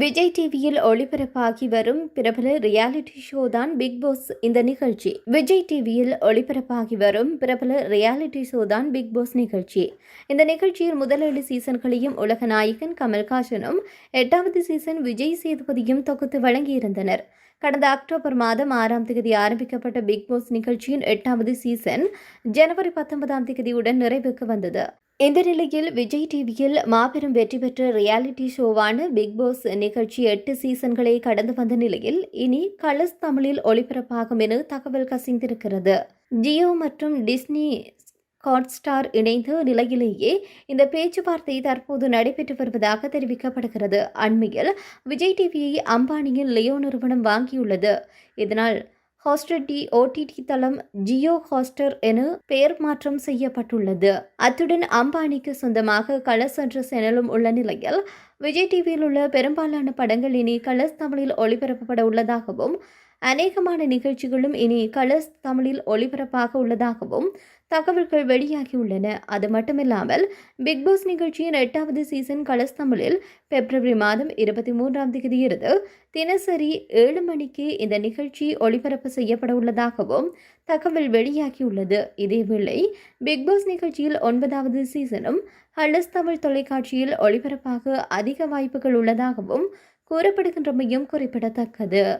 விஜய் டிவியில் ஒளிபரப்பாகி வரும் பிரபல ரியாலிட்டி ஷோ தான் பிக் பாஸ் இந்த நிகழ்ச்சி. விஜய் டிவியில் ஒளிபரப்பாகி வரும் பிரபல ரியாலிட்டி ஷோ தான் பிக் பாஸ் நிகழ்ச்சி. இந்த நிகழ்ச்சியில் முதல் ஏழு சீசன்களையும் உலக நாயகன் கமல்ஹாசனும் எட்டாவது சீசன் விஜய் சேதுபதியும் தொகுத்து வழங்கியிருந்தனர். கடந்த அக்டோபர் மாதம் ஆறாம் தேதி ஆரம்பிக்கப்பட்ட பிக் பாஸ் நிகழ்ச்சியின் எட்டாவது சீசன் ஜனவரி பத்தொன்பதாம் தேதியுடன் நிறைவுக்கு வந்தது. இந்த நிலையில் விஜய் டிவியில் மாபெரும் வெற்றி பெற்ற ரியாலிட்டி ஷோவான பிக் பாஸ் நிகழ்ச்சி எட்டு சீசன்களை கடந்து வந்த நிலையில் இனி கலர்ஸ் தமிழில் ஒளிபரப்பாகும் என தகவல் கசிந்திருக்கிறது. ஜியோ மற்றும் டிஸ்னி ஹாட்ஸ்டார் இணைந்த நிலையிலேயே இந்த பேச்சுவார்த்தை தற்போது நடைபெற்று வருவதாக தெரிவிக்கப்படுகிறது. அண்மையில் விஜய் டிவியை அம்பானியின் லியோ நிறுவனம் வாங்கியுள்ளது. இதனால் ஹாஸ்டர் டி ஓடிடி தளம் ஜியோ ஹாஸ்டர் என பெயர் மாற்றம் செய்யப்பட்டுள்ளது. அத்துடன் அம்பானிக்கு சொந்தமாக கலர்ஸ் என்ற சேனலும் உள்ள நிலையில் விஜய் டிவியில் உள்ள பெரும்பாலான படங்கள் இனி கலர்ஸ் தமிழில் ஒளிபரப்பப்பட உள்ளதாகவும் அநேகமான நிகழ்ச்சிகளும் இனி கலர்ஸ் தமிழில் ஒளிபரப்பாக உள்ளதாகவும் தகவல்கள் வெளியாகியுள்ளன. அது மட்டுமில்லாமல் பிக்பாஸ் நிகழ்ச்சியின் எட்டாவது சீசன் கலர்ஸ் தமிழில் பிப்ரவரி மாதம் இருபத்தி மூன்றாம் தேதியிருந்து தினசரி ஏழு மணிக்கு இந்த நிகழ்ச்சி ஒளிபரப்பு செய்யப்பட உள்ளதாகவும் தகவல் வெளியாகியுள்ளது. இதேவேளை பிக்பாஸ் நிகழ்ச்சியில் ஒன்பதாவது சீசனும் ஹலஸ் தமிழ் தொலைக்காட்சியில் ஒளிபரப்பாக அதிக வாய்ப்புகள் உள்ளதாகவும் கூறப்படுகின்றமையும் குறிப்பிடத்தக்கது.